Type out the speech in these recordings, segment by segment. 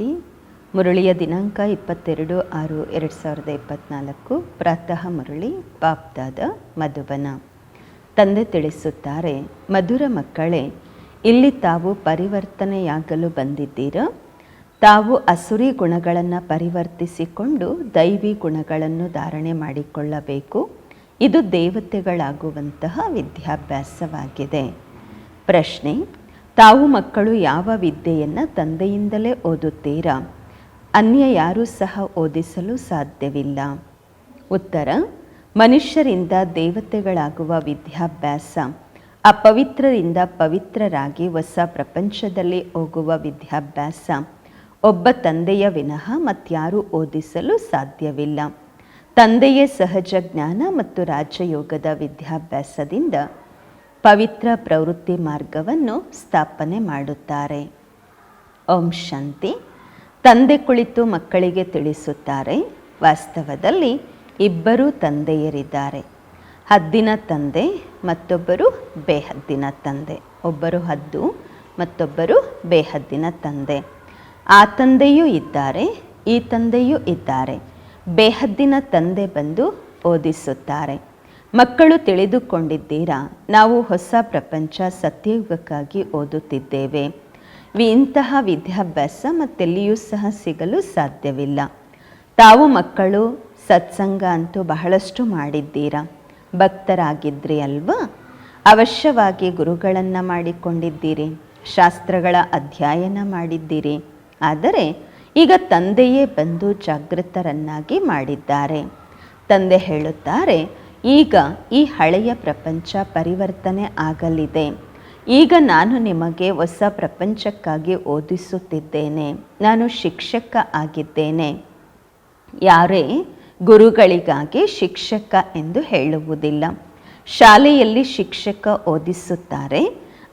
ಶಾಂತಿ ಮುರಳಿಯ ದಿನಾಂಕ ಇಪ್ಪತ್ತೆರಡು ಆರು ಎರಡು ಸಾವಿರದ ಇಪ್ಪತ್ತ್ನಾಲ್ಕು ಪ್ರಾತಃ ಮುರಳಿ ಪಾಪ್ದಾದ ಮಧುಬನ. ತಂದೆ ತಿಳಿಸುತ್ತಾರೆ, ಮಧುರ ಮಕ್ಕಳೇ, ಇಲ್ಲಿ ತಾವು ಪರಿವರ್ತನೆಯಾಗಲು ಬಂದಿದ್ದೀರಾ? ತಾವು ಅಸುರಿ ಗುಣಗಳನ್ನು ಪರಿವರ್ತಿಸಿಕೊಂಡು ದೈವಿ ಗುಣಗಳನ್ನು ಧಾರಣೆ ಮಾಡಿಕೊಳ್ಳಬೇಕು. ಇದು ದೇವತೆಗಳಾಗುವಂತಹ ವಿದ್ಯಾಭ್ಯಾಸವಾಗಿದೆ. ಪ್ರಶ್ನೆ ತಾವು ಮಕ್ಕಳು ಯಾವ ವಿದ್ಯೆಯನ್ನು ತಂದೆಯಿಂದಲೇ ಓದುತ್ತೀರಾ? ಅನ್ಯ ಯಾರೂ ಸಹ ಓದಿಸಲು ಸಾಧ್ಯವಿಲ್ಲ. ಉತ್ತರ, ಮನುಷ್ಯರಿಂದ ದೇವತೆಗಳಾಗುವ ವಿದ್ಯಾಭ್ಯಾಸ, ಅಪವಿತ್ರರಿಂದ ಪವಿತ್ರರಾಗಿ ಹೊಸ ಪ್ರಪಂಚದಲ್ಲಿ ಹೋಗುವ ವಿದ್ಯಾಭ್ಯಾಸ, ಒಬ್ಬ ತಂದೆಯ ವಿನಃ ಮತ್ಯಾರೂ ಓದಿಸಲು ಸಾಧ್ಯವಿಲ್ಲ. ತಂದೆಯೇ ಸಹಜ ಜ್ಞಾನ ಮತ್ತು ರಾಜಯೋಗದ ವಿದ್ಯಾಭ್ಯಾಸದಿಂದ ಪವಿತ್ರ ಪ್ರವೃತ್ತಿ ಮಾರ್ಗವನ್ನು ಸ್ಥಾಪನೆ ಮಾಡುತ್ತಾರೆ. ಓಂ ಶಾಂತಿ. ತಂದೆ ಕುಳಿತು ಮಕ್ಕಳಿಗೆ ತಿಳಿಸುತ್ತಾರೆ. ವಾಸ್ತವದಲ್ಲಿ ಇಬ್ಬರು ತಂದೆಯರಿದ್ದಾರೆ. ಹದ್ದಿನ ತಂದೆ, ಮತ್ತೊಬ್ಬರು ಬೇಹದ್ದಿನ ತಂದೆ. ಒಬ್ಬರು ಹದ್ದು, ಮತ್ತೊಬ್ಬರು ಬೇಹದ್ದಿನ ತಂದೆ. ಆ ತಂದೆಯೂ ಇದ್ದಾರೆ, ಈ ತಂದೆಯೂ ಇದ್ದಾರೆ. ಬೇಹದ್ದಿನ ತಂದೆ ಬಂದು ಓದಿಸುತ್ತಾರೆ. ಮಕ್ಕಳು ತಿಳಿದುಕೊಂಡಿದ್ದೀರಾ? ನಾವು ಹೊಸ ಪ್ರಪಂಚ ಸತ್ಯಯುಗಕ್ಕಾಗಿ ಓದುತ್ತಿದ್ದೇವೆ. ಇಂತಹ ವಿದ್ಯಾಭ್ಯಾಸ ಮತ್ತೆಲ್ಲಿಯೂ ಸಹ ಸಿಗಲು ಸಾಧ್ಯವಿಲ್ಲ. ತಾವು ಮಕ್ಕಳು, ಸತ್ಸಂಗ ಅಂತೂ ಬಹಳಷ್ಟು ಮಾಡಿದ್ದೀರಾ? ಭಕ್ತರಾಗಿದ್ರಿ ಅಲ್ವಾ? ಅವಶ್ಯವಾಗಿ ಗುರುಗಳನ್ನು ಮಾಡಿಕೊಂಡಿದ್ದೀರಿ. ಶಾಸ್ತ್ರಗಳ ಅಧ್ಯಯನ ಮಾಡಿದ್ದೀರಿ. ಆದರೆ ಈಗ ತಂದೆಯೇ ಬಂದು ಜಾಗೃತರನ್ನಾಗಿ ಮಾಡಿದ್ದಾರೆ. ತಂದೆ ಹೇಳುತ್ತಾರೆ ಈಗ ಈ ಹಳೆಯ ಪ್ರಪಂಚ ಪರಿವರ್ತನೆ ಆಗಲಿದೆ. ಈಗ ನಾನು ನಿಮಗೆ ಹೊಸ ಪ್ರಪಂಚಕ್ಕಾಗಿ ಓದಿಸುತ್ತಿದ್ದೇನೆ. ನಾನು ಶಿಕ್ಷಕ ಆಗಿದ್ದೇನೆ. ಯಾರೇ ಗುರುಗಳಿಗಾಗಿ ಶಿಕ್ಷಕ ಎಂದು ಹೇಳುವುದಿಲ್ಲ. ಶಾಲೆಯಲ್ಲಿ ಶಿಕ್ಷಕ ಓದಿಸುತ್ತಾರೆ.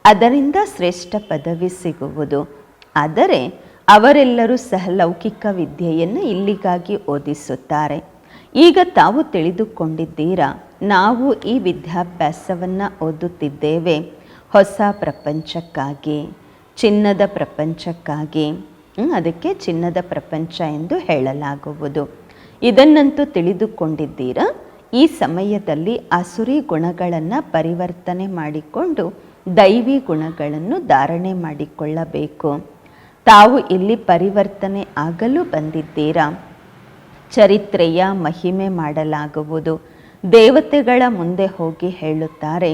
ಅದರಿಂದ ಶ್ರೇಷ್ಠ ಪದವಿ ಸಿಗುವುದು. ಆದರೆ ಅವರೆಲ್ಲರೂ ಸಹ ಲೌಕಿಕ ವಿದ್ಯೆಯನ್ನು ಇಲ್ಲಿಗಾಗಿ ಓದಿಸುತ್ತಾರೆ. ಈಗ ತಾವು ತಿಳಿದುಕೊಂಡಿದ್ದೀರಾ, ನಾವು ಈ ವಿದ್ಯಾಭ್ಯಾಸವನ್ನು ಓದುತ್ತಿದ್ದೇವೆ. ಹೊಸ ಪ್ರಪಂಚಕ್ಕಾಗಿ, ಚಿನ್ನದ ಪ್ರಪಂಚಕ್ಕಾಗಿ ಅದಕ್ಕೆ ಚಿನ್ನದ ಪ್ರಪಂಚ ಎಂದು ಹೇಳಲಾಗುವುದು. ಇದನ್ನಂತೂ ತಿಳಿದುಕೊಂಡಿದ್ದೀರಾ? ಈ ಸಮಯದಲ್ಲಿ ಅಸುರಿ ಗುಣಗಳನ್ನು ಪರಿವರ್ತನೆ ಮಾಡಿಕೊಂಡು ದೈವಿ ಗುಣಗಳನ್ನು ಧಾರಣೆ ಮಾಡಿಕೊಳ್ಳಬೇಕು. ತಾವು ಇಲ್ಲಿ ಪರಿವರ್ತನೆ ಆಗಲು ಬಂದಿದ್ದೀರಾ? ಚರಿತ್ರೆಯ ಮಹಿಮೆ ಮಾಡಲಾಗುವುದು. ದೇವತೆಗಳ ಮುಂದೆ ಹೋಗಿ ಹೇಳುತ್ತಾರೆ,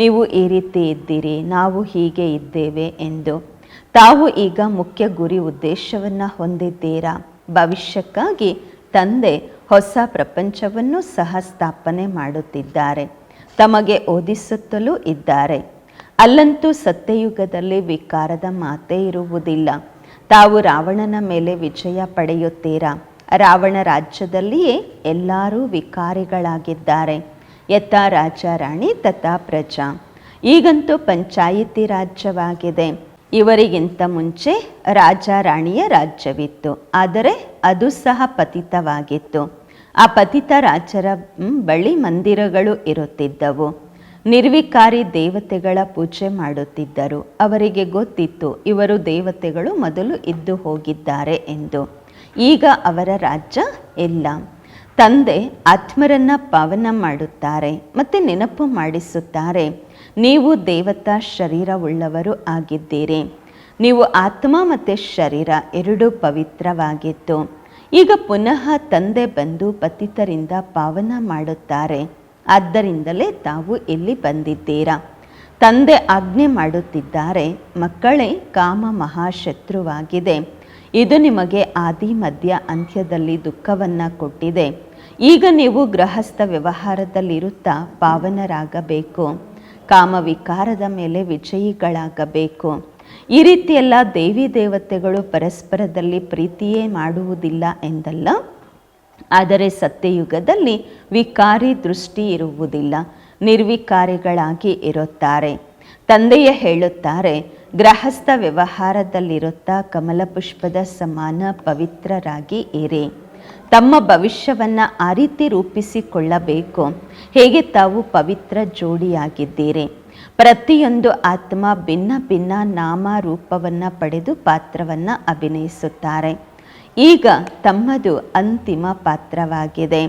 ನೀವು ಈ ರೀತಿ ಇದ್ದೀರಿ, ನಾವು ಹೀಗೆ ಇದ್ದೇವೆ ಎಂದು. ತಾವು ಈಗ ಮುಖ್ಯ ಗುರಿ ಉದ್ದೇಶವನ್ನು ಹೊಂದಿದ್ದೀರಾ? ಭವಿಷ್ಯಕ್ಕಾಗಿ ತಂದೆ ಹೊಸ ಪ್ರಪಂಚವನ್ನು ಸಹ ಸ್ಥಾಪನೆ ಮಾಡುತ್ತಿದ್ದಾರೆ, ತಮಗೆ ಓದಿಸುತ್ತಲೂ ಇದ್ದಾರೆ. ಅಲ್ಲಂತೂ ಸತ್ಯಯುಗದಲ್ಲಿ ವಿಕಾರದ ಮಾತೇ ಇರುವುದಿಲ್ಲ. ತಾವು ರಾವಣನ ಮೇಲೆ ವಿಜಯ ಪಡೆಯುತ್ತೀರಾ? ರಾವಣ ರಾಜ್ಯದಲ್ಲಿಯೇ ಎಲ್ಲರೂ ವಿಕಾರಿಗಳಾಗಿದ್ದಾರೆ. ಯಥಾ ರಾಜ ರಾಣಿ, ತಥಾ ಪ್ರಜಾ. ಈಗಂತೂ ಪಂಚಾಯಿತಿ ರಾಜ್ಯವಾಗಿದೆ. ಇವರಿಗಿಂತ ಮುಂಚೆ ರಾಜ ರಾಣಿಯ ರಾಜ್ಯವಿತ್ತು. ಆದರೆ ಅದು ಸಹ ಪತಿತವಾಗಿತ್ತು. ಆ ಪತಿತ ರಾಜರ ಬಳಿ ಮಂದಿರಗಳು ಇರುತ್ತಿದ್ದವು. ನಿರ್ವಿಕಾರಿ ದೇವತೆಗಳ ಪೂಜೆ ಮಾಡುತ್ತಿದ್ದರು. ಅವರಿಗೆ ಗೊತ್ತಿತ್ತು, ಇವರು ದೇವತೆಗಳು ಮೊದಲು ಇದ್ದು ಹೋಗಿದ್ದಾರೆ ಎಂದು. ಈಗ ಅವರ ರಾಜ್ಯ ಇಲ್ಲ. ತಂದೆ ಆತ್ಮರನ್ನ ಪಾವನ ಮಾಡುತ್ತಾರೆ, ಮತ್ತು ನೆನಪು ಮಾಡಿಸುತ್ತಾರೆ. ನೀವು ದೇವತಾ ಶರೀರವುಳ್ಳವರು ಆಗಿದ್ದೀರಿ. ನೀವು ಆತ್ಮ ಮತ್ತು ಶರೀರ ಎರಡೂ ಪವಿತ್ರವಾಗಿತ್ತು ಈಗ ಪುನಃ ತಂದೆ ಬಂದು ಪತಿತರಿಂದ ಪಾವನ ಮಾಡುತ್ತಾರೆ. ಆದ್ದರಿಂದಲೇ ತಾವು ಇಲ್ಲಿ ಬಂದಿದ್ದೀರಾ? ತಂದೆ ಆಜ್ಞೆ ಮಾಡುತ್ತಿದ್ದಾರೆ, ಮಕ್ಕಳೇ ಕಾಮ ಮಹಾಶತ್ರುವಾಗಿದೆ. ಇದು ನಿಮಗೆ ಆದಿ, ಮಧ್ಯ, ಅಂತ್ಯದಲ್ಲಿ ದುಃಖವನ್ನು ಕೊಟ್ಟಿದೆ. ಈಗ ನೀವು ಗೃಹಸ್ಥ ವ್ಯವಹಾರದಲ್ಲಿರುತ್ತಾ ಪಾವನರಾಗಬೇಕು. ಕಾಮ ವಿಕಾರದ ಮೇಲೆ ವಿಜಯಿಗಳಾಗಬೇಕು. ಈ ರೀತಿಯೆಲ್ಲ ದೇವಿ ದೇವತೆಗಳು ಪರಸ್ಪರದಲ್ಲಿ ಪ್ರೀತಿಯೇ ಮಾಡುವುದಿಲ್ಲ ಎಂದಲ್ಲ? ಆದರೆ ಸತ್ಯಯುಗದಲ್ಲಿ ವಿಕಾರಿ ದೃಷ್ಟಿ ಇರುವುದಿಲ್ಲ. ನಿರ್ವಿಕಾರಿಗಳಾಗಿ ಇರುತ್ತಾರೆ. ತಂದೆಯ ಹೇಳುತ್ತಾರೆ ಗೃಹಸ್ಥ ವ್ಯವಹಾರದಲ್ಲಿರುತ್ತಾ ಕಮಲ ಪುಷ್ಪದ ಸಮಾನ ಪವಿತ್ರರಾಗಿ ಏರೆ ತಮ್ಮ ಭವಿಷ್ಯವನ್ನು ಆ ರೀತಿ ರೂಪಿಸಿಕೊಳ್ಳಬೇಕು. ಹೇಗೆ ತಾವು ಪವಿತ್ರ ಜೋಡಿಯಾಗಿದ್ದೀರಿ? ಪ್ರತಿಯೊಂದು ಆತ್ಮ ಭಿನ್ನ ಭಿನ್ನ ನಾಮ ರೂಪವನ್ನು ಪಡೆದು ಪಾತ್ರವನ್ನು ಅಭಿನಯಿಸುತ್ತಾರೆ. ಈಗ ತಮ್ಮದು ಅಂತಿಮ ಪಾತ್ರವಾಗಿದೆ.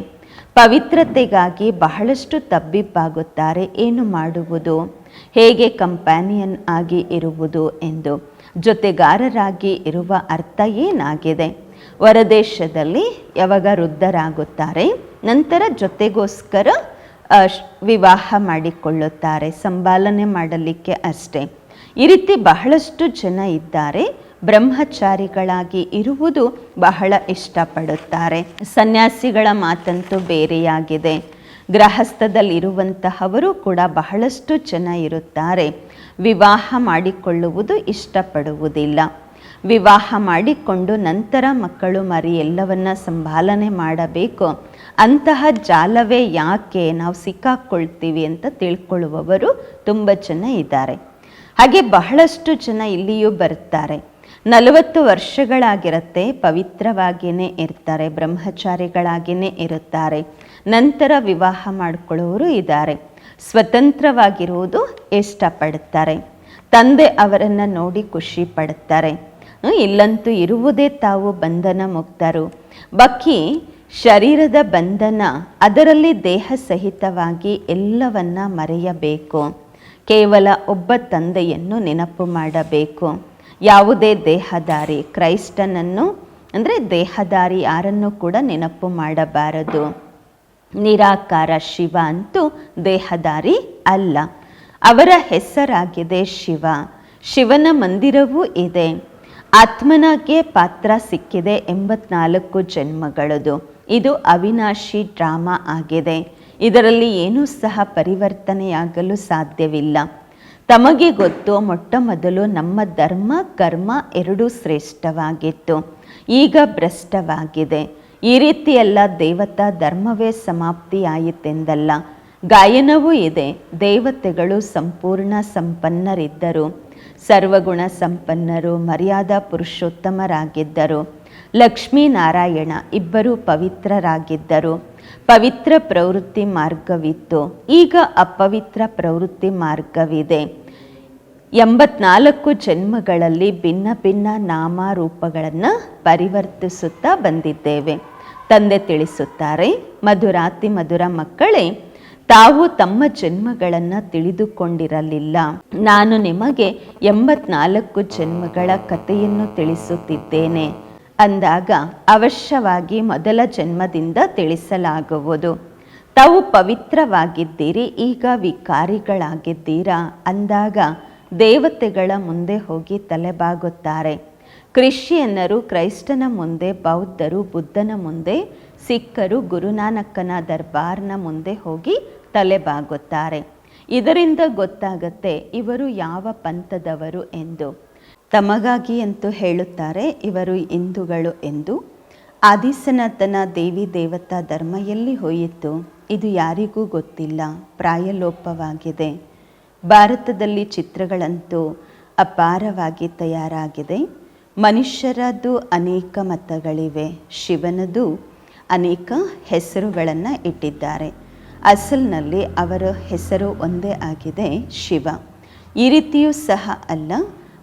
ಪವಿತ್ರತೆಗಾಗಿ ಬಹಳಷ್ಟು ತಬ್ಬಿಬ್ಬಾಗುತ್ತಾರೆ. ಏನು ಮಾಡುವುದು? ಹೇಗೆ ಕಂಪ್ಯಾನಿಯನ್ ಆಗಿ ಇರುವುದು ಎಂದು ಜೊತೆಗಾರರಾಗಿ ಇರುವ ಅರ್ಥ ಏನಾಗಿದೆ? ಹೊರದೇಶದಲ್ಲಿ ಯಾವಾಗ ವೃದ್ಧರಾಗುತ್ತಾರೆ, ನಂತರ ಜೊತೆಗೋಸ್ಕರ ವಿವಾಹ ಮಾಡಿಕೊಳ್ಳುತ್ತಾರೆ ಸಂಪಾಲನೆ ಮಾಡಲಿಕ್ಕೆ ಅಷ್ಟೇ. ಈ ರೀತಿ ಬಹಳಷ್ಟು ಜನ ಇದ್ದಾರೆ, ಬ್ರಹ್ಮಚಾರಿಗಳಾಗಿ ಇರುವುದು ಬಹಳ ಇಷ್ಟಪಡುತ್ತಾರೆ. ಸನ್ಯಾಸಿಗಳ ಮಾತಂತೂ ಬೇರೆಯಾಗಿದೆ. ಗೃಹಸ್ಥದಲ್ಲಿರುವಂತಹವರು ಕೂಡ ಬಹಳಷ್ಟು ಜನ ಇರುತ್ತಾರೆ. ವಿವಾಹ ಮಾಡಿಕೊಳ್ಳುವುದು ಇಷ್ಟಪಡುವುದಿಲ್ಲ. ವಿವಾಹ ಮಾಡಿಕೊಂಡು ನಂತರ ಮಕ್ಕಳು ಮರಿ ಎಲ್ಲವನ್ನ ಸಂಭಾಲನೆ ಮಾಡಬೇಕು. ಅಂತಹ ಜಾಲವೇ ಯಾಕೆ ನಾವು ಸಿಕ್ಕಾಕ್ಕೊಳ್ತೀವಿ ಅಂತ ತಿಳ್ಕೊಳ್ಳುವವರು ತುಂಬ ಜನ ಇದ್ದಾರೆ. ಹಾಗೆ ಬಹಳಷ್ಟು ಜನ ಇಲ್ಲಿಯೂ ಬರ್ತಾರೆ. ನಲವತ್ತು ವರ್ಷಗಳಾಗಿರುತ್ತೆ ಪವಿತ್ರವಾಗಿಯೇ ಇರ್ತಾರೆ ಬ್ರಹ್ಮಚಾರಿಗಳಾಗಿಯೇ ಇರುತ್ತಾರೆ. ನಂತರ ವಿವಾಹ ಮಾಡಿಕೊಳ್ಳುವವರು ಇದ್ದಾರೆ. ಸ್ವತಂತ್ರವಾಗಿರುವುದು ಇಷ್ಟಪಡುತ್ತಾರೆ ತಂದೆ ಅವರನ್ನು ನೋಡಿ ಖುಷಿ ಪಡುತ್ತಾರೆ ಇಲ್ಲಂತೂ ಇರುವುದೇ ತಾವು ಬಂಧನ ಮುಕ್ತರು. ಬಕ್ಕಿ, ಶರೀರದ ಬಂಧನ, ಅದರಲ್ಲಿ ದೇಹ ಸಹಿತವಾಗಿ ಎಲ್ಲವನ್ನ ಮರೆಯಬೇಕು. ಕೇವಲ ಒಬ್ಬ ತಂದೆಯನ್ನು ನೆನಪು ಮಾಡಬೇಕು. ಯಾವುದೇ ದೇಹದಾರಿ, ಕ್ರೈಸ್ತನನ್ನು, ಅಂದರೆ ದೇಹದಾರಿ ಯಾರನ್ನು ಕೂಡ ನೆನಪು ಮಾಡಬಾರದು. ನಿರಾಕಾರ ಶಿವ ಅಂತೂ ದೇಹದಾರಿ ಅಲ್ಲ. ಅವರ ಹೆಸರಾಗಿದೆ ಶಿವ. ಶಿವನ ಮಂದಿರವೂ ಇದೆ. ಆತ್ಮನಾಗೆ ಪಾತ್ರ ಸಿಕ್ಕಿದೆ ಎಂಬತ್ನಾಲ್ಕು ಜನ್ಮಗಳದು. ಇದು ಅವಿನಾಶಿ ಡ್ರಾಮಾ ಆಗಿದೆ. ಇದರಲ್ಲಿ ಏನೂ ಸಹ ಪರಿವರ್ತನೆಯಾಗಲು ಸಾಧ್ಯವಿಲ್ಲ. ತಮಗೆ ಗೊತ್ತು, ಮೊಟ್ಟ ಮೊದಲು ನಮ್ಮ ಧರ್ಮ, ಕರ್ಮ ಎರಡೂ ಶ್ರೇಷ್ಠವಾಗಿತ್ತು. ಈಗ ಭ್ರಷ್ಟವಾಗಿದೆ. ಈ ರೀತಿಯೆಲ್ಲ ದೇವತಾ ಧರ್ಮವೇ ಸಮಾಪ್ತಿಯಾಯಿತೆಂದಲ್ಲ. ಗಾಯನವೂ ಇದೆ. ದೇವತೆಗಳು ಸಂಪೂರ್ಣ ಸಂಪನ್ನರಿದ್ದರು. ಸರ್ವಗುಣ ಸಂಪನ್ನರು, ಮರ್ಯಾದಾ ಪುರುಷೋತ್ತಮರಾಗಿದ್ದರು. ಲಕ್ಷ್ಮೀನಾರಾಯಣ ಇಬ್ಬರು ಪವಿತ್ರರಾಗಿದ್ದರು. ಪವಿತ್ರ ಪ್ರವೃತ್ತಿ ಮಾರ್ಗವಿತ್ತು. ಈಗ ಅಪವಿತ್ರ ಪ್ರವೃತ್ತಿ ಮಾರ್ಗವಿದೆ. ಎಂಬತ್ನಾಲ್ಕು ಜನ್ಮಗಳಲ್ಲಿ ಭಿನ್ನ ಭಿನ್ನ ನಾಮ ರೂಪಗಳನ್ನು ಪರಿವರ್ತಿಸುತ್ತಾ ಬಂದಿದ್ದೇವೆ. ತಂದೆ ತಿಳಿಸುತ್ತಾರೆ, ಮಧುರಾತಿ ಮಧುರ ಮಕ್ಕಳೇ, ತಾವು ತಮ್ಮ ಜನ್ಮಗಳನ್ನು ತಿಳಿದುಕೊಂಡಿರಲಿಲ್ಲ. ನಾನು ನಿಮಗೆ ಎಂಬತ್ನಾಲ್ಕು ಜನ್ಮಗಳ ಕಥೆಯನ್ನು ತಿಳಿಸುತ್ತಿದ್ದೇನೆ. ಅಂದಾಗ ಅವಶ್ಯವಾಗಿ ಮೊದಲ ಜನ್ಮದಿಂದ ತಿಳಿಸಲಾಗುವುದು. ತಾವು ಪವಿತ್ರವಾಗಿದ್ದೀರಿ, ಈಗ ವಿಕಾರಿಗಳಾಗಿದ್ದೀರಾ? ಅಂದಾಗ ದೇವತೆಗಳ ಮುಂದೆ ಹೋಗಿ ತಲೆಬಾಗುತ್ತಾರೆ. ಕ್ರಿಶ್ಚಿಯನ್ನರು ಕ್ರೈಸ್ತನ ಮುಂದೆ, ಬೌದ್ಧರು ಬುದ್ಧನ ಮುಂದೆ, ಸಿಖ್ಖರು ಗುರುನಾನಕ್ಕನ ದರ್ಬಾರ್ನ ಮುಂದೆ ಹೋಗಿ ತಲೆಬಾಗುತ್ತಾರೆ. ಇದರಿಂದ ಗೊತ್ತಾಗತ್ತೆ ಇವರು ಯಾವ ಪಂಥದವರು ಎಂದು. ತಮಗಾಗಿ ಅಂತೂ ಹೇಳುತ್ತಾರೆ, ಇವರು ಹಿಂದೂಗಳು ಎಂದು. ಆದಿಸನಾಥನ ದೇವಿ ದೇವತಾ ಧರ್ಮ ಎಲ್ಲಿ ಹೋಯಿತು? ಇದು ಯಾರಿಗೂ ಗೊತ್ತಿಲ್ಲ, ಪ್ರಾಯಲೋಪವಾಗಿದೆ. ಭಾರತದಲ್ಲಿ ಚಿತ್ರಗಳಂತೂ ಅಪಾರವಾಗಿ ತಯಾರಾಗಿದೆ. ಮನುಷ್ಯರದ್ದು ಅನೇಕ ಮತಗಳಿವೆ. ಶಿವನದು ಅನೇಕ ಹೆಸರುಗಳನ್ನು ಇಟ್ಟಿದ್ದಾರೆ. ಅಸಲ್ನಲ್ಲಿ ಅವರ ಹೆಸರು ಒಂದೇ ಆಗಿದೆ ಶಿವ. ಈ ರೀತಿಯೂ ಸಹ ಅಲ್ಲ,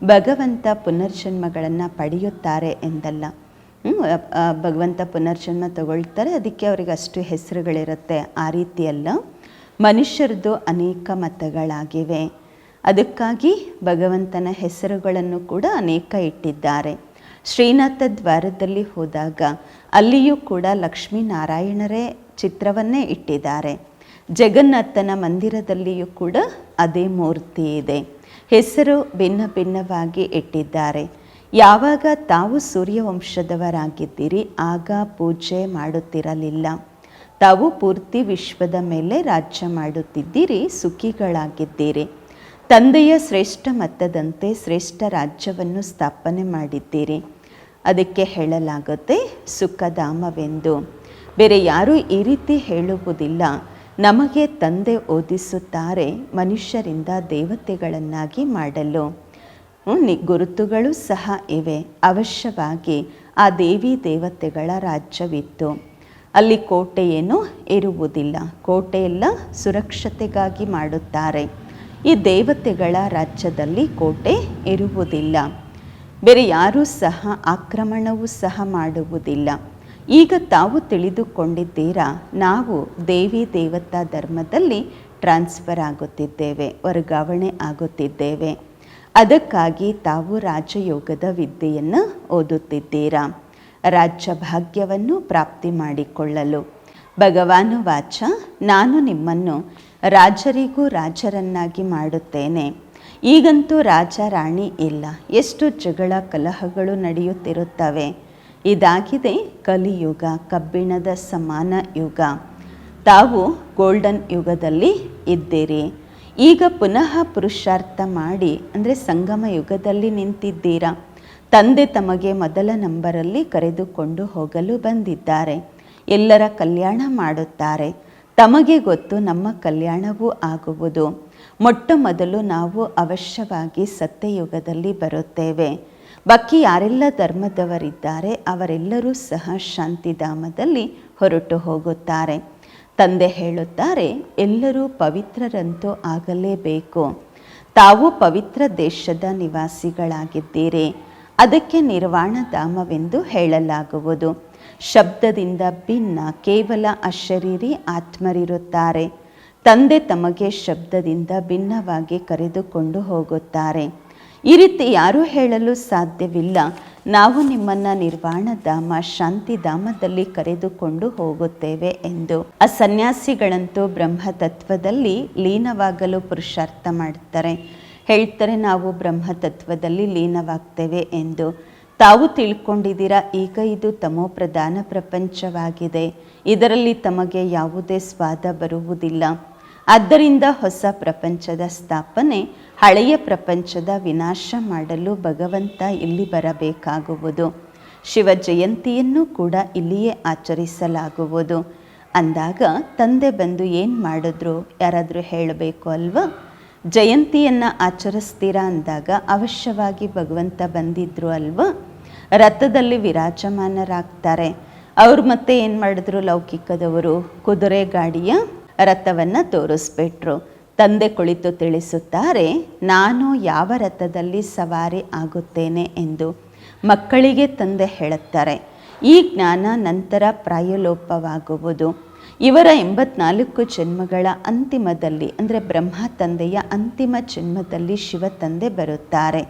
ಭಗವಂತ ಪುನರ್ಜನ್ಮಗಳನ್ನು ಪಡೆಯುತ್ತಾರೆ ಎಂದಲ್ಲ. ಭಗವಂತ ಪುನರ್ಜನ್ಮ ತಗೊಳ್ತಾರೆ, ಅದಕ್ಕೆ ಅವರಿಗೆ ಅಷ್ಟು ಹೆಸರುಗಳಿರುತ್ತೆ. ಆ ರೀತಿಯಲ್ಲ, ಮನುಷ್ಯರದ್ದು ಅನೇಕ ಮತಗಳಾಗಿವೆ. ಅದಕ್ಕಾಗಿ ಭಗವಂತನ ಹೆಸರುಗಳನ್ನು ಕೂಡ ಅನೇಕ ಇಟ್ಟಿದ್ದಾರೆ. ಶ್ರೀನಾಥ ದ್ವಾರದಲ್ಲಿ ಹೋದಾಗ ಅಲ್ಲಿಯೂ ಕೂಡ ಲಕ್ಷ್ಮೀನಾರಾಯಣರೇ ಚಿತ್ರವನ್ನೇ ಇಟ್ಟಿದ್ದಾರೆ. ಜಗನ್ನಾಥನ ಮಂದಿರದಲ್ಲಿಯೂ ಕೂಡ ಅದೇ ಮೂರ್ತಿ ಇದೆ. ಹೆಸರು ಭಿನ್ನ ಭಿನ್ನವಾಗಿ ಇಟ್ಟಿದ್ದಾರೆ. ಯಾವಾಗ ತಾವು ಸೂರ್ಯವಂಶದವರಾಗಿದ್ದೀರಿ, ಆಗ ಪೂಜೆ ಮಾಡುತ್ತಿರಲಿಲ್ಲ. ತಾವು ಪೂರ್ತಿ ವಿಶ್ವದ ಮೇಲೆ ರಾಜ್ಯ ಮಾಡುತ್ತಿದ್ದೀರಿ, ಸುಖಿಗಳಾಗಿದ್ದೀರಿ. ತಂದೆಯ ಶ್ರೇಷ್ಠ ಮತದಂತೆ ಶ್ರೇಷ್ಠ ರಾಜ್ಯವನ್ನು ಸ್ಥಾಪನೆ ಮಾಡಿದ್ದೀರಿ. ಅದಕ್ಕೆ ಹೇಳಲಾಗುತ್ತೆ ಸುಖಧಾಮವೆಂದು. ಬೇರೆ ಯಾರೂ ಈ ರೀತಿ ಹೇಳುವುದಿಲ್ಲ. ನಮಗೆ ತಂದೆ ಓದಿಸುತ್ತಾರೆ, ಮನುಷ್ಯರಿಂದ ದೇವತೆಗಳನ್ನಾಗಿ ಮಾಡಲು. ನಿ, ಗುರುತುಗಳು ಸಹ ಇವೆ. ಅವಶ್ಯವಾಗಿ ಆ ದೇವಿ ದೇವತೆಗಳ ರಾಜ್ಯವಿತ್ತು. ಅಲ್ಲಿ ಕೋಟೆಯೇನೂ ಇರುವುದಿಲ್ಲ. ಕೋಟೆಯೆಲ್ಲ ಸುರಕ್ಷತೆಗಾಗಿ ಮಾಡುತ್ತಾರೆ. ಈ ದೇವತೆಗಳ ರಾಜ್ಯದಲ್ಲಿ ಕೋಟೆ ಇರುವುದಿಲ್ಲ. ಬೇರೆ ಯಾರೂ ಸಹ ಆಕ್ರಮಣವೂ ಸಹ ಮಾಡುವುದಿಲ್ಲ. ಈಗ ತಾವು ತಿಳಿದುಕೊಂಡಿದ್ದೀರಾ, ನಾವು ದೇವಿ ದೇವತಾ ಧರ್ಮದಲ್ಲಿ ಟ್ರಾನ್ಸ್ಫರ್ ಆಗುತ್ತಿದ್ದೇವೆ, ವರ್ಗಾವಣೆ ಆಗುತ್ತಿದ್ದೇವೆ. ಅದಕ್ಕಾಗಿ ತಾವು ರಾಜಯೋಗದ ವಿದ್ಯೆಯನ್ನು ಓದುತ್ತಿದ್ದೀರಾ. ರಾಜ್ಯ ಭಾಗ್ಯವನ್ನು ಪ್ರಾಪ್ತಿ ಮಾಡಿಕೊಳ್ಳಲು ಭಗವಾನು ವಾಚ, ನಾನು ನಿಮ್ಮನ್ನು ರಾಜರಿಗೂ ರಾಜರನ್ನಾಗಿ ಮಾಡುತ್ತೇನೆ. ಈಗಂತೂ ರಾಜ ರಾಣಿ ಇಲ್ಲ. ಎಷ್ಟು ಜಗಳ ಕಲಹಗಳು ನಡೆಯುತ್ತಿರುತ್ತವೆ. ಇದಾಗಿದೆ ಕಲಿಯುಗ, ಕಬ್ಬಿಣದ ಸಮಾನ ಯುಗ. ತಾವು ಗೋಲ್ಡನ್ ಯುಗದಲ್ಲಿ ಇದ್ದೀರಿ. ಈಗ ಪುನಃ ಪುರುಷಾರ್ಥ ಮಾಡಿ, ಅಂದರೆ ಸಂಗಮ ಯುಗದಲ್ಲಿ ನಿಂತಿದ್ದೀರಾ. ತಂದೆ ತಮಗೆ ಮೊದಲ ನಂಬರಲ್ಲಿ ಕರೆದುಕೊಂಡು ಹೋಗಲು ಬಂದಿದ್ದಾರೆ. ಎಲ್ಲರ ಕಲ್ಯಾಣ ಮಾಡುತ್ತಾರೆ. ತಮಗೆ ಗೊತ್ತು ನಮ್ಮ ಕಲ್ಯಾಣವೂ ಆಗುವುದು. ಮೊಟ್ಟ ಮೊದಲು ನಾವು ಅವಶ್ಯವಾಗಿ ಸತ್ಯಯುಗದಲ್ಲಿ ಬರುತ್ತೇವೆ. ಬಾಕಿ ಯಾರೆಲ್ಲ ಧರ್ಮದವರಿದ್ದಾರೆ, ಅವರೆಲ್ಲರೂ ಸಹ ಶಾಂತಿಧಾಮದಲ್ಲಿ ಹೊರಟು ಹೋಗುತ್ತಾರೆ. ತಂದೆ ಹೇಳುತ್ತಾರೆ, ಎಲ್ಲರೂ ಪವಿತ್ರರಂತೂ ಆಗಲೇಬೇಕು. ತಾವು ಪವಿತ್ರ ದೇಶದ ನಿವಾಸಿಗಳಾಗಿದ್ದೀರಿ. ಅದಕ್ಕೆ ನಿರ್ವಾಣ ಧಾಮವೆಂದು ಹೇಳಲಾಗುವುದು. ಶಬ್ದದಿಂದ ಭಿನ್ನ ಕೇವಲ ಅಶರೀರಿ ಆತ್ಮರಿರುತ್ತಾರೆ. ತಂದೆ ತಮಗೆ ಶಬ್ದದಿಂದ ಭಿನ್ನವಾಗಿ ಕರೆದುಕೊಂಡು ಹೋಗುತ್ತಾರೆ. ಈ ರೀತಿ ಯಾರೂ ಹೇಳಲು ಸಾಧ್ಯವಿಲ್ಲ. ನಾವು ನಿಮ್ಮನ್ನು ನಿರ್ವಾಣಧಾಮ, ಶಾಂತಿಧಾಮದಲ್ಲಿ ಕರೆದುಕೊಂಡು ಹೋಗುತ್ತೇವೆ ಎಂದು. ಆ ಸನ್ಯಾಸಿಗಳಂತೂ ಬ್ರಹ್ಮ ತತ್ವದಲ್ಲಿ ಲೀನವಾಗಲು ಪುರುಷಾರ್ಥ ಮಾಡ್ತಾರೆ. ಹೇಳ್ತಾರೆ, ನಾವು ಬ್ರಹ್ಮತತ್ವದಲ್ಲಿ ಲೀನವಾಗ್ತೇವೆ ಎಂದು. ತಾವು ತಿಳ್ಕೊಂಡಿದ್ದೀರಾ? ಈಗ ಇದು ತಮೋ ಪ್ರಧಾನ ಪ್ರಪಂಚವಾಗಿದೆ. ಇದರಲ್ಲಿ ತಮಗೆ ಯಾವುದೇ ಸ್ವಾದ ಬರುವುದಿಲ್ಲ. ಆದ್ದರಿಂದ ಹೊಸ ಪ್ರಪಂಚದ ಸ್ಥಾಪನೆ ಹಳೆಯ ಪ್ರಪಂಚದ ವಿನಾಶ ಮಾಡಲು ಭಗವಂತ ಇಲ್ಲಿ ಬರಬೇಕಾಗುವುದು. ಶಿವ ಜಯಂತಿಯನ್ನು ಕೂಡ ಇಲ್ಲಿಯೇ ಆಚರಿಸಲಾಗುವುದು. ಅಂದಾಗ ತಂದೆ ಬಂದು ಏನು ಮಾಡಿದ್ರು? ಯಾರಾದರೂ ಹೇಳಬೇಕು ಅಲ್ವಾ? ಜಯಂತಿಯನ್ನು ಆಚರಿಸ್ತೀರಾ ಅಂದಾಗ ಅವಶ್ಯವಾಗಿ ಭಗವಂತ ಬಂದಿದ್ರು ಅಲ್ವ? ರಥದಲ್ಲಿ ವಿರಾಜಮಾನರಾಗ್ತಾರೆ. ಅವ್ರು ಮತ್ತೆ ಏನು ಮಾಡಿದ್ರು ಲೌಕಿಕದವರು? ಕುದುರೆ ಗಾಡಿಯ ರಥವನ್ನು ತೋರಿಸ್ಬಿಟ್ರು. ತಂದೆ ಕುಳಿತು ತಿಳಿಸುತ್ತಾರೆ, ನಾನು ಯಾವ ರಥದಲ್ಲಿ ಸವಾರಿ ಆಗುತ್ತೇನೆ? ಎಂದು ಮಕ್ಕಳಿಗೆ ತಂದೆ ಹೇಳುತ್ತಾರೆ. ಈ ಜ್ಞಾನ ನಂತರ ಪ್ರಾಯಲೋಪವಾಗುವುದು. ಇವರ ಎಂಬತ್ನಾಲ್ಕು ಜನ್ಮಗಳ ಅಂತಿಮದಲ್ಲಿ, ಅಂದರೆ ಬ್ರಹ್ಮ ತಂದೆಯ ಅಂತಿಮ ಜನ್ಮದಲ್ಲಿ ಶಿವ ತಂದೆ ಬರುತ್ತಾರೆ.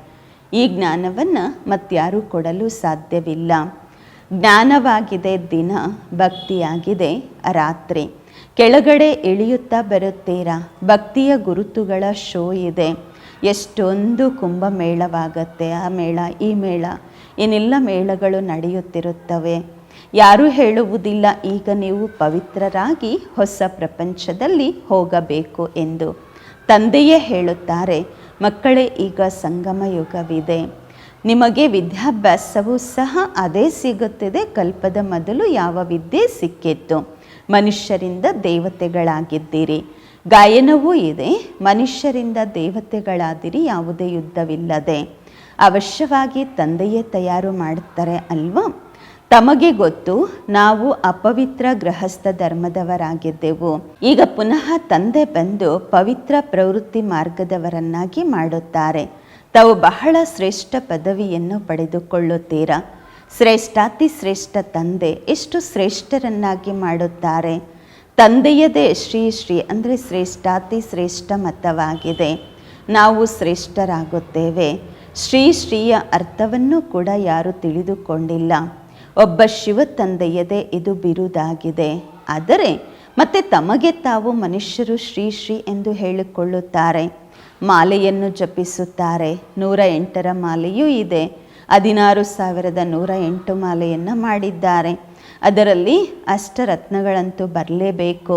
ಈ ಜ್ಞಾನವನ್ನು ಮತ್ತಾರೂ ಕೊಡಲು ಸಾಧ್ಯವಿಲ್ಲ. ಜ್ಞಾನವಾಗಿದೆ, ದಿನ ಭಕ್ತಿಯಾಗಿದೆ, ರಾತ್ರಿ. ಕೆಳಗಡೆ ಇಳಿಯುತ್ತಾ ಬರುತ್ತೀರಾ? ಭಕ್ತಿಯ ಗುರುತುಗಳ ಶೋ ಇದೆ. ಎಷ್ಟೊಂದು ಕುಂಭಮೇಳವಾಗತ್ತೆ ಆ ಮೇಳ, ಈ ಮೇಳ. ಏನೆಲ್ಲ ಮೇಳಗಳು ನಡೆಯುತ್ತಿರುತ್ತವೆ? ಯಾರೂ ಹೇಳುವುದಿಲ್ಲ, ಈಗ ನೀವು ಪವಿತ್ರರಾಗಿ ಹೊಸ ಪ್ರಪಂಚದಲ್ಲಿ ಹೋಗಬೇಕು ಎಂದು. ತಂದೆಯೇ ಹೇಳುತ್ತಾರೆ, ಮಕ್ಕಳೇ, ಈಗ ಸಂಗಮ ಯುಗವಿದೆ ನಿಮಗೆ ವಿದ್ಯಾಭ್ಯಾಸವೂ ಸಹ ಅದೇ ಸಿಗುತ್ತದೆ, ಕಲ್ಪದ ಮೊದಲು ಯಾವ ವಿದ್ಯೆ ಸಿಕ್ಕಿತ್ತು ಮನುಷ್ಯರಿಂದ ದೇವತೆಗಳಾಗಿದ್ದೀರಿ. ಗಾಯನವೂ ಇದೆ, ಮನುಷ್ಯರಿಂದ ದೇವತೆಗಳಾದಿರಿ, ಯಾವುದೇ ಯುದ್ಧವಿಲ್ಲದೆ. ಅವಶ್ಯವಾಗಿ ತಂದೆಯೇ ತಯಾರು ಮಾಡುತ್ತಾರೆ ಅಲ್ವಾ? ತಮಗೆ ಗೊತ್ತು, ನಾವು ಅಪವಿತ್ರ ಗೃಹಸ್ಥ ಧರ್ಮದವರಾಗಿದ್ದೆವು. ಈಗ ಪುನಃ ತಂದೆ ಬಂದು ಪವಿತ್ರ ಪ್ರವೃತ್ತಿ ಮಾರ್ಗದವರನ್ನಾಗಿ ಮಾಡುತ್ತಾರೆ. ತಾವು ಬಹಳ ಶ್ರೇಷ್ಠ ಪದವಿಯನ್ನು ಪಡೆದುಕೊಳ್ಳುತ್ತೀರಾ? ಶ್ರೇಷ್ಠಾತಿ ಶ್ರೇಷ್ಠ ತಂದೆ ಎಷ್ಟು ಶ್ರೇಷ್ಠರನ್ನಾಗಿ ಮಾಡುತ್ತಾರೆ? ತಂದೆಯದೇ ಶ್ರೀ ಶ್ರೀ ಅಂದರೆ ಶ್ರೇಷ್ಠಾತಿ ಶ್ರೇಷ್ಠ ಮತವಾಗಿದೆ. ನಾವು ಶ್ರೇಷ್ಠರಾಗುತ್ತೇವೆ. ಶ್ರೀ ಶ್ರೀಯ ಅರ್ಥವನ್ನು ಕೂಡ ಯಾರು ತಿಳಿದುಕೊಂಡಿಲ್ಲ. ಒಬ್ಬ ಶಿವ ತಂದೆಯದೇ ಇದು ಬಿರುದಾಗಿದೆ. ಆದರೆ ಮತ್ತೆ ತಮಗೆ ತಾವು ಮನುಷ್ಯರು ಶ್ರೀ ಶ್ರೀ ಎಂದು ಹೇಳಿಕೊಳ್ಳುತ್ತಾರೆ. ಮಾಲೆಯನ್ನು ಜಪಿಸುತ್ತಾರೆ. ನೂರ ಎಂಟರ ಮಾಲೆಯೂ ಇದೆ. ಹದಿನಾರು ಸಾವಿರದ ನೂರ ಎಂಟು ಮಾಲೆಯನ್ನು ಮಾಡಿದ್ದಾರೆ. ಅದರಲ್ಲಿ ಅಷ್ಟರತ್ನಗಳಂತೂ ಬರಲೇಬೇಕು.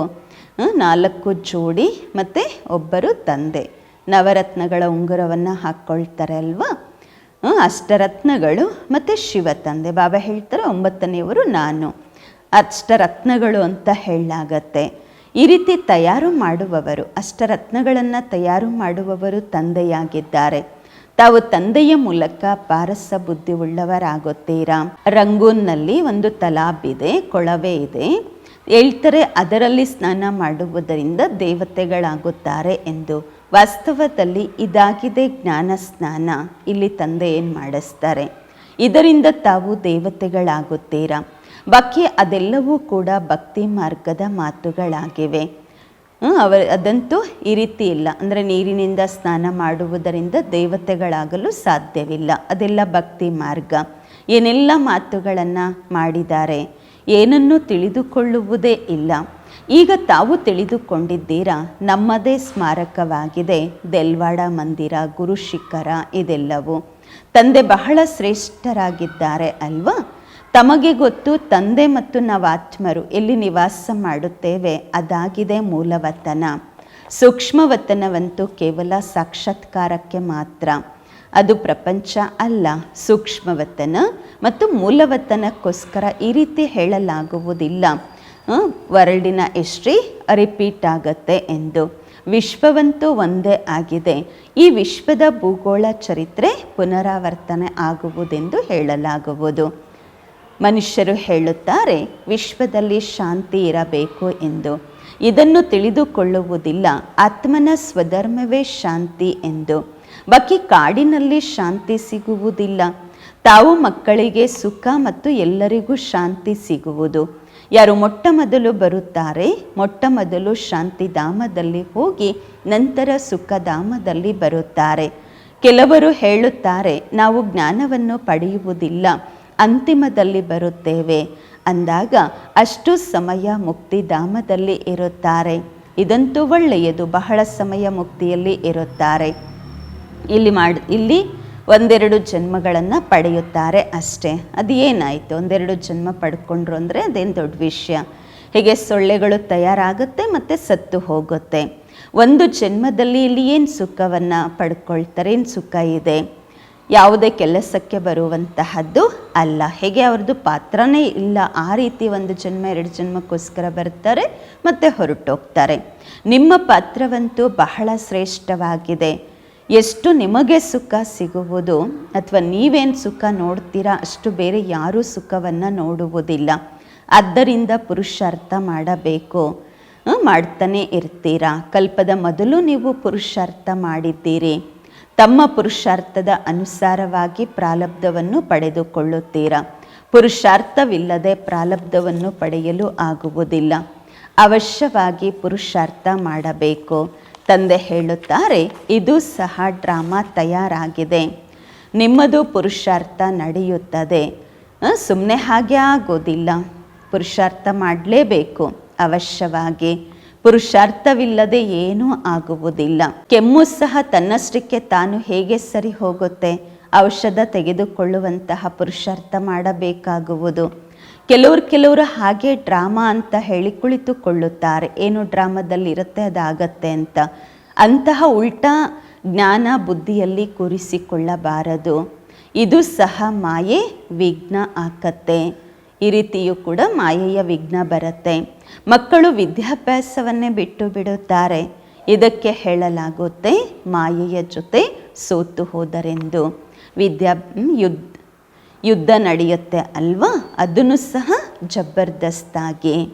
ನಾಲ್ಕು ಜೋಡಿ ಮತ್ತು ಒಬ್ಬರು ತಂದೆ. ನವರತ್ನಗಳ ಉಂಗುರವನ್ನು ಹಾಕ್ಕೊಳ್ತಾರೆ ಅಲ್ವಾ ಅಷ್ಟರತ್ನಗಳು ಮತ್ತು ಶಿವ ತಂದೆ. ಬಾಬಾ ಹೇಳ್ತಾರೆ ಒಂಬತ್ತನೆಯವರು ನಾನು. ಅಷ್ಟರತ್ನಗಳು ಅಂತ ಹೇಳಲಾಗತ್ತೆ. ಈ ರೀತಿ ತಯಾರು ಮಾಡುವವರು, ಅಷ್ಟರತ್ನಗಳನ್ನು ತಯಾರು ಮಾಡುವವರು ತಂದೆಯಾಗಿದ್ದಾರೆ. ತಾವು ತಂದೆಯ ಮೂಲಕ ಪಾರಸ ಬುದ್ಧಿ ಉಳ್ಳವರಾಗುತ್ತೀರಾ? ರಂಗೂನ್ನಲ್ಲಿ ಒಂದು ತಲಾಬ್ ಇದೆ ಕೊಳವೆ ಇದೆ. ಹೇಳ್ತಾರೆ ಅದರಲ್ಲಿ ಸ್ನಾನ ಮಾಡುವುದರಿಂದ ದೇವತೆಗಳಾಗುತ್ತಾರೆ ಎಂದು. ವಾಸ್ತವದಲ್ಲಿ ಇದಾಗಿದೆ ಜ್ಞಾನ ಸ್ನಾನ ಇಲ್ಲಿ ತಂದೆ ಏನು ಮಾಡಿಸ್ತಾರೆ? ಇದರಿಂದ ತಾವು ದೇವತೆಗಳಾಗುತ್ತೀರಾ? ಬಾಕಿ ಅದೆಲ್ಲವೂ ಕೂಡ ಭಕ್ತಿ ಮಾರ್ಗದ ಮಾತುಗಳಾಗಿವೆ. ಅವರು ಅವ ಅದಂತೂ ಈ ರೀತಿ ಇಲ್ಲ. ಅಂದರೆ ನೀರಿನಿಂದ ಸ್ನಾನ ಮಾಡುವುದರಿಂದ ದೇವತೆಗಳಾಗಲು ಸಾಧ್ಯವಿಲ್ಲ. ಅದೆಲ್ಲ ಭಕ್ತಿ ಮಾರ್ಗ. ಏನೆಲ್ಲ ಮಾತುಗಳನ್ನು ಮಾಡಿದ್ದಾರೆ? ಏನನ್ನು ತಿಳಿದುಕೊಳ್ಳುವುದೇ ಇಲ್ಲ. ಈಗ ತಾವು ತಿಳಿದುಕೊಂಡಿದ್ದೀರಾ, ನಮ್ಮದೇ ಸ್ಮಾರಕವಾಗಿದೆ, ದೆಲ್ವಾಡ ಮಂದಿರ, ಗುರು ಶಿಖರ, ಇದೆಲ್ಲವೂ. ತಂದೆ ಬಹಳ ಶ್ರೇಷ್ಠರಾಗಿದ್ದಾರೆ ಅಲ್ವಾ? ತಮಗೆ ಗೊತ್ತು, ತಂದೆ ಮತ್ತು ನಾವು ಆತ್ಮರು ಎಲ್ಲಿ ನಿವಾಸ ಮಾಡುತ್ತೇವೆ, ಅದಾಗಿದೆ ಮೂಲವತನ. ಸೂಕ್ಷ್ಮವತನವಂತೂ ಕೇವಲ ಸಾಕ್ಷಾತ್ಕಾರಕ್ಕೆ ಮಾತ್ರ. ಅದು ಪ್ರಪಂಚ ಅಲ್ಲ, ಸೂಕ್ಷ್ಮವತನ ಮತ್ತು ಮೂಲವತನಕ್ಕೋಸ್ಕರ ಈ ರೀತಿ ಹೇಳಲಾಗುವುದಿಲ್ಲ. ವರ್ಲ್ಡಿನ ಹಿಸ್ಟ್ರಿ ರಿಪೀಟ್ ಆಗತ್ತೆ ಎಂದು. ವಿಶ್ವವಂತೂ ಒಂದೇ ಆಗಿದೆ. ಈ ವಿಶ್ವದ ಭೂಗೋಳ ಚರಿತ್ರೆ ಪುನರಾವರ್ತನೆ ಆಗುವುದೆಂದು ಹೇಳಲಾಗುವುದು. ಮನುಷ್ಯರು ಹೇಳುತ್ತಾರೆ, ವಿಶ್ವದಲ್ಲಿ ಶಾಂತಿ ಇರಬೇಕು ಎಂದು. ಇದನ್ನು ತಿಳಿದುಕೊಳ್ಳುವುದಿಲ್ಲ, ಆತ್ಮನ ಸ್ವಧರ್ಮವೇ ಶಾಂತಿ ಎಂದು. ಬಾಕಿ ಕಾಡಿನಲ್ಲಿ ಶಾಂತಿ ಸಿಗುವುದಿಲ್ಲ. ತಾವು ಮಕ್ಕಳಿಗೆ ಸುಖ ಮತ್ತು ಎಲ್ಲರಿಗೂ ಶಾಂತಿ ಸಿಗುವುದು. ಯಾರು ಮೊಟ್ಟ ಮೊದಲು ಬರುತ್ತಾರೆ, ಮೊಟ್ಟ ಮೊದಲು ಶಾಂತಿಧಾಮದಲ್ಲಿ ಹೋಗಿ ನಂತರ ಸುಖಧಾಮದಲ್ಲಿ ಬರುತ್ತಾರೆ. ಕೆಲವರು ಹೇಳುತ್ತಾರೆ, ನಾವು ಜ್ಞಾನವನ್ನು ಪಡೆಯುವುದಿಲ್ಲ, ಅಂತಿಮದಲ್ಲಿ ಬರುತ್ತೇವೆ. ಅಂದಾಗ ಅಷ್ಟು ಸಮಯ ಮುಕ್ತಿಧಾಮದಲ್ಲಿ ಇರುತ್ತಾರೆ. ಇದಂತೂ ಒಳ್ಳೆಯದು, ಬಹಳ ಸಮಯ ಮುಕ್ತಿಯಲ್ಲಿ ಇರುತ್ತಾರೆ. ಇಲ್ಲಿ ಮಾಡಿ, ಇಲ್ಲಿ ಒಂದೆರಡು ಜನ್ಮಗಳನ್ನು ಪಡೆಯುತ್ತಾರೆ ಅಷ್ಟೇ. ಅದು ಏನಾಯಿತು? ಒಂದೆರಡು ಜನ್ಮ ಪಡ್ಕೊಂಡ್ರು ಅಂದರೆ ಅದೇನು ದೊಡ್ಡ ವಿಷಯ. ಹೀಗೆ ಸೊಳ್ಳೆಗಳು ತಯಾರಾಗುತ್ತೆ ಮತ್ತು ಸತ್ತು ಹೋಗುತ್ತೆ. ಒಂದು ಜನ್ಮದಲ್ಲಿ ಇಲ್ಲಿ ಏನು ಸುಖವನ್ನು ಪಡ್ಕೊಳ್ತಾರೆ? ಏನು ಸುಖ ಇದೆ? ಯಾವುದೇ ಕೆಲಸಕ್ಕೆ ಬರುವಂತಹದ್ದು ಅಲ್ಲ. ಹೇಗೆ ಅವ್ರದ್ದು ಪಾತ್ರನೇ ಇಲ್ಲ. ಆ ರೀತಿ ಒಂದು ಜನ್ಮ, ಎರಡು ಜನ್ಮಕ್ಕೋಸ್ಕರ ಬರ್ತಾರೆ ಮತ್ತು ಹೊರಟೋಗ್ತಾರೆ. ನಿಮ್ಮ ಪಾತ್ರವಂತೂ ಬಹಳ ಶ್ರೇಷ್ಠವಾಗಿದೆ. ಎಷ್ಟು ನಿಮಗೆ ಸುಖ ಸಿಗುವುದು ಅಥವಾ ನೀವೇನು ಸುಖ ನೋಡ್ತೀರಾ, ಅಷ್ಟು ಬೇರೆ ಯಾರೂ ಸುಖವನ್ನು ನೋಡುವುದಿಲ್ಲ. ಆದ್ದರಿಂದ ಪುರುಷಾರ್ಥ ಮಾಡಬೇಕು. ಮಾಡ್ತಾನೆ ಇರ್ತೀರಾ. ಕಲ್ಪದ ಮೊದಲು ನೀವು ಪುರುಷಾರ್ಥ ಮಾಡಿದ್ದೀರಿ. ತಮ್ಮ ಪುರುಷಾರ್ಥದ ಅನುಸಾರವಾಗಿ ಪ್ರಾಲಬ್ಧವನ್ನು ಪಡೆದುಕೊಳ್ಳುತ್ತೀರಾ. ಪುರುಷಾರ್ಥವಿಲ್ಲದೆ ಪ್ರಾಲಬ್ಧವನ್ನು ಪಡೆಯಲು ಆಗುವುದಿಲ್ಲ. ಅವಶ್ಯವಾಗಿ ಪುರುಷಾರ್ಥ ಮಾಡಬೇಕು. ತಂದೆ ಹೇಳುತ್ತಾರೆ, ಇದು ಸಹ ಡ್ರಾಮಾ ತಯಾರಾಗಿದೆ. ನಿಮ್ಮದು ಪುರುಷಾರ್ಥ ನಡೆಯುತ್ತದೆ. ಸುಮ್ಮನೆ ಹಾಗೆ ಆಗೋದಿಲ್ಲ. ಪುರುಷಾರ್ಥ ಮಾಡಲೇಬೇಕು, ಅವಶ್ಯವಾಗಿ. ಪುರುಷಾರ್ಥವಿಲ್ಲದೆ ಏನೂ ಆಗುವುದಿಲ್ಲ. ಕೆಮ್ಮು ಸಹ ತನ್ನಷ್ಟಕ್ಕೆ ತಾನು ಹೇಗೆ ಸರಿ ಹೋಗುತ್ತೆ? ಔಷಧ ತೆಗೆದುಕೊಳ್ಳುವಂತಹ ಪುರುಷಾರ್ಥ ಮಾಡಬೇಕಾಗುವುದು. ಕೆಲವರು ಕೆಲವರು ಹಾಗೆ ಡ್ರಾಮಾ ಅಂತ ಹೇಳಿ ಕುಳಿತುಕೊಳ್ಳುತ್ತಾರೆ. ಏನು ಡ್ರಾಮಾದಲ್ಲಿ ಇರುತ್ತೆ, ಅದಾಗತ್ತೆ ಅಂತ. ಅಂತಹ ಉಲ್ಟಾ ಜ್ಞಾನ ಬುದ್ಧಿಯಲ್ಲಿ ಕೂರಿಸಿಕೊಳ್ಳಬಾರದು. ಇದು ಸಹ ಮಾಯೆ ವಿಘ್ನ ಆಕತ್ತೆ. ಈ ರೀತಿಯೂ ಕೂಡ ಮಾಯೆಯ ವಿಘ್ನ ಬರುತ್ತೆ. ಮಕ್ಕಳು ವಿದ್ಯಾಭ್ಯಾಸವನ್ನೇ ಬಿಟ್ಟು ಬಿಡುತ್ತಾರೆ. ಇದಕ್ಕೆ ಹೇಳಲಾಗುತ್ತೆ, ಮಾಯೆಯ ಜೊತೆ ಸೋತು ಹೋದರೆಂದು. ವಿದ್ಯಾ ಯುದ್ಧ ಯುದ್ಧ ನಡೆಯುತ್ತೆ ಅಲ್ವಾ? ಅದನ್ನು ಸಹ ಜಬರ್ದಸ್ತಾಗಿ.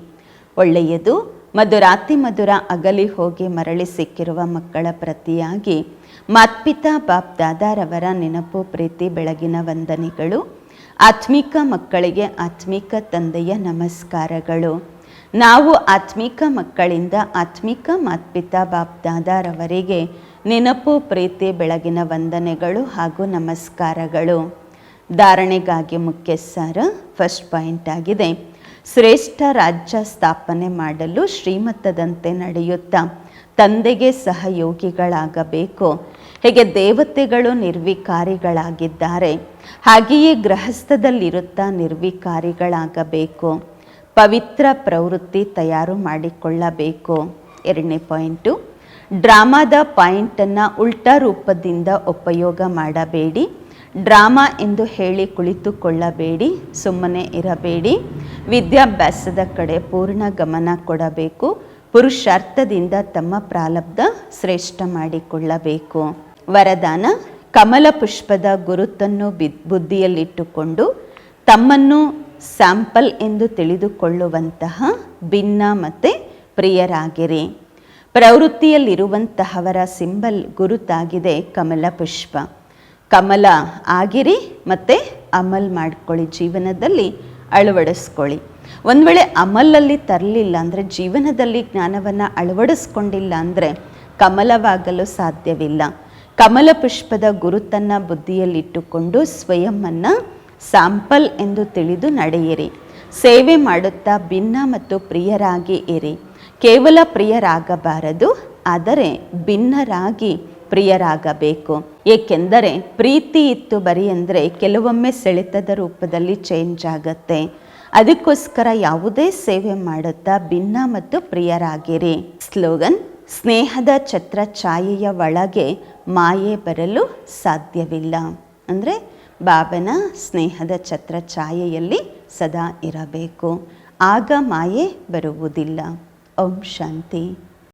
ಒಳ್ಳೆಯದು. ಮಧುರಾತಿ ಮಧುರ ಅಗಲಿ ಹೋಗಿ ಮರಳಿ ಸಿಕ್ಕಿರುವ ಮಕ್ಕಳ ಪ್ರತಿಯಾಗಿ ಮಾತ್ಪಿತಾ ಬಾಪ್ ದಾದಾರವರ ನೆನಪು, ಪ್ರೀತಿ, ಬೆಳಗಿನ ವಂದನೆಗಳು, ಆತ್ಮಿಕ ಮಕ್ಕಳಿಗೆ ಆತ್ಮಿಕ ತಂದೆಯ ನಮಸ್ಕಾರಗಳು. ನಾವು ಆತ್ಮಿಕ ಮಕ್ಕಳಿಂದ ಆತ್ಮಿಕ ಮಾತ್ಪಿತಾ ಬಾಪ್ ದಾದಾರವರಿಗೆ ನೆನಪು, ಪ್ರೀತಿ, ಬೆಳಗಿನ ವಂದನೆಗಳು ಹಾಗೂ ನಮಸ್ಕಾರಗಳು. ಧಾರಣೆಗಾಗಿ ಮುಖ್ಯ ಸಾರ ಫಸ್ಟ್ ಪಾಯಿಂಟ್ ಆಗಿದೆ. ಶ್ರೇಷ್ಠ ರಾಜ್ಯ ಸ್ಥಾಪನೆ ಮಾಡಲು ಶ್ರೀಮತದಂತೆ ನಡೆಯುತ್ತಾ ತಂದೆಗೆ ಸಹಯೋಗಿಗಳಾಗಬೇಕು. ಹೇಗೆ ದೇವತೆಗಳು ನಿರ್ವಿಕಾರಿಗಳಾಗಿದ್ದಾರೆ. ಹಾಗೆಯೇ ಗೃಹಸ್ಥದಲ್ಲಿರುತ್ತಾ ನಿರ್ವಿಕಾರಿಗಳಾಗಬೇಕು. ಪವಿತ್ರ ಪ್ರವೃತ್ತಿ ತಯಾರು ಮಾಡಿಕೊಳ್ಳಬೇಕು. ಎರಡನೇ ಪಾಯಿಂಟು ಡ್ರಾಮಾದ ಪಾಯಿಂಟನ್ನು ಉಲ್ಟಾ ರೂಪದಿಂದ ಉಪಯೋಗ ಮಾಡಬೇಡಿ. ಡ್ರಾಮಾ ಎಂದು ಹೇಳಿ ಕುಳಿತುಕೊಳ್ಳಬೇಡಿ, ಸುಮ್ಮನೆ ಇರಬೇಡಿ. ವಿದ್ಯಾಭ್ಯಾಸದ ಕಡೆ ಪೂರ್ಣ ಗಮನ ಕೊಡಬೇಕು. ಪುರುಷಾರ್ಥದಿಂದ ತಮ್ಮ ಪ್ರಾಲಬ್ಧ ಶ್ರೇಷ್ಠ ಮಾಡಿಕೊಳ್ಳಬೇಕು. ವರದಾನ, ಕಮಲ ಪುಷ್ಪದ ಗುರುತನ್ನು ಬಿ, ಬುದ್ಧಿಯಲ್ಲಿಟ್ಟುಕೊಂಡು ತಮ್ಮನ್ನು ಸ್ಯಾಂಪಲ್ ಎಂದು ತಿಳಿದುಕೊಳ್ಳುವಂತಹ ಭಿನ್ನ ಮತ್ತು ಪ್ರಿಯರಾಗಿರಿ. ಪ್ರವೃತ್ತಿಯಲ್ಲಿರುವಂತಹವರ ಸಿಂಬಲ್ ಗುರುತಾಗಿದೆ ಕಮಲ ಪುಷ್ಪ. ಕಮಲ ಆಗಿರಿ ಮತ್ತು ಅಮಲ್ ಮಾಡ್ಕೊಳ್ಳಿ, ಜೀವನದಲ್ಲಿ ಅಳವಡಿಸ್ಕೊಳ್ಳಿ. ಒಂದು ವೇಳೆ ಅಮಲಲ್ಲಿ ತರಲಿಲ್ಲ ಅಂದರೆ, ಜೀವನದಲ್ಲಿ ಜ್ಞಾನವನ್ನು ಅಳವಡಿಸ್ಕೊಂಡಿಲ್ಲ ಅಂದರೆ ಕಮಲವಾಗಲು ಸಾಧ್ಯವಿಲ್ಲ. ಕಮಲ ಪುಷ್ಪದ ಗುರುತನ್ನು ಬುದ್ಧಿಯಲ್ಲಿಟ್ಟುಕೊಂಡು ಸ್ವಯಂವನ್ನು ಸ್ಯಾಂಪಲ್ ಎಂದು ತಿಳಿದು ನಡೆಯಿರಿ. ಸೇವೆ ಮಾಡುತ್ತಾ ಭಿನ್ನ ಮತ್ತು ಪ್ರಿಯರಾಗಿ ಇರಿ. ಕೇವಲ ಪ್ರಿಯರಾಗಬಾರದು, ಆದರೆ ಭಿನ್ನರಾಗಿ ಪ್ರಿಯರಾಗಬೇಕು. ಏಕೆಂದರೆ ಪ್ರೀತಿ ಇತ್ತು ಬರೀ ಅಂದರೆ ಕೆಲವೊಮ್ಮೆ ಸೆಳೆತದ ರೂಪದಲ್ಲಿ ಚೇಂಜ್ ಆಗತ್ತೆ. ಅದಕ್ಕೋಸ್ಕರ ಯಾವುದೇ ಸೇವೆ ಮಾಡುತ್ತಾ ಭಿನ್ನ ಮತ್ತು ಪ್ರಿಯರಾಗಿರಿ. ಸ್ಲೋಗನ್, ಸ್ನೇಹದ ಛತ್ರ ಛಾಯೆಯ ಒಳಗೆ ಮಾಯೆ ಬರಲು ಸಾಧ್ಯವಿಲ್ಲ. ಅಂದರೆ ಬಾಬನ ಸ್ನೇಹದ ಛತ್ರ ಛಾಯೆಯಲ್ಲಿ ಸದಾ ಇರಬೇಕು. ಆಗ ಮಾಯೆ ಬರುವುದಿಲ್ಲ. ಓಂ ಶಾಂತಿ.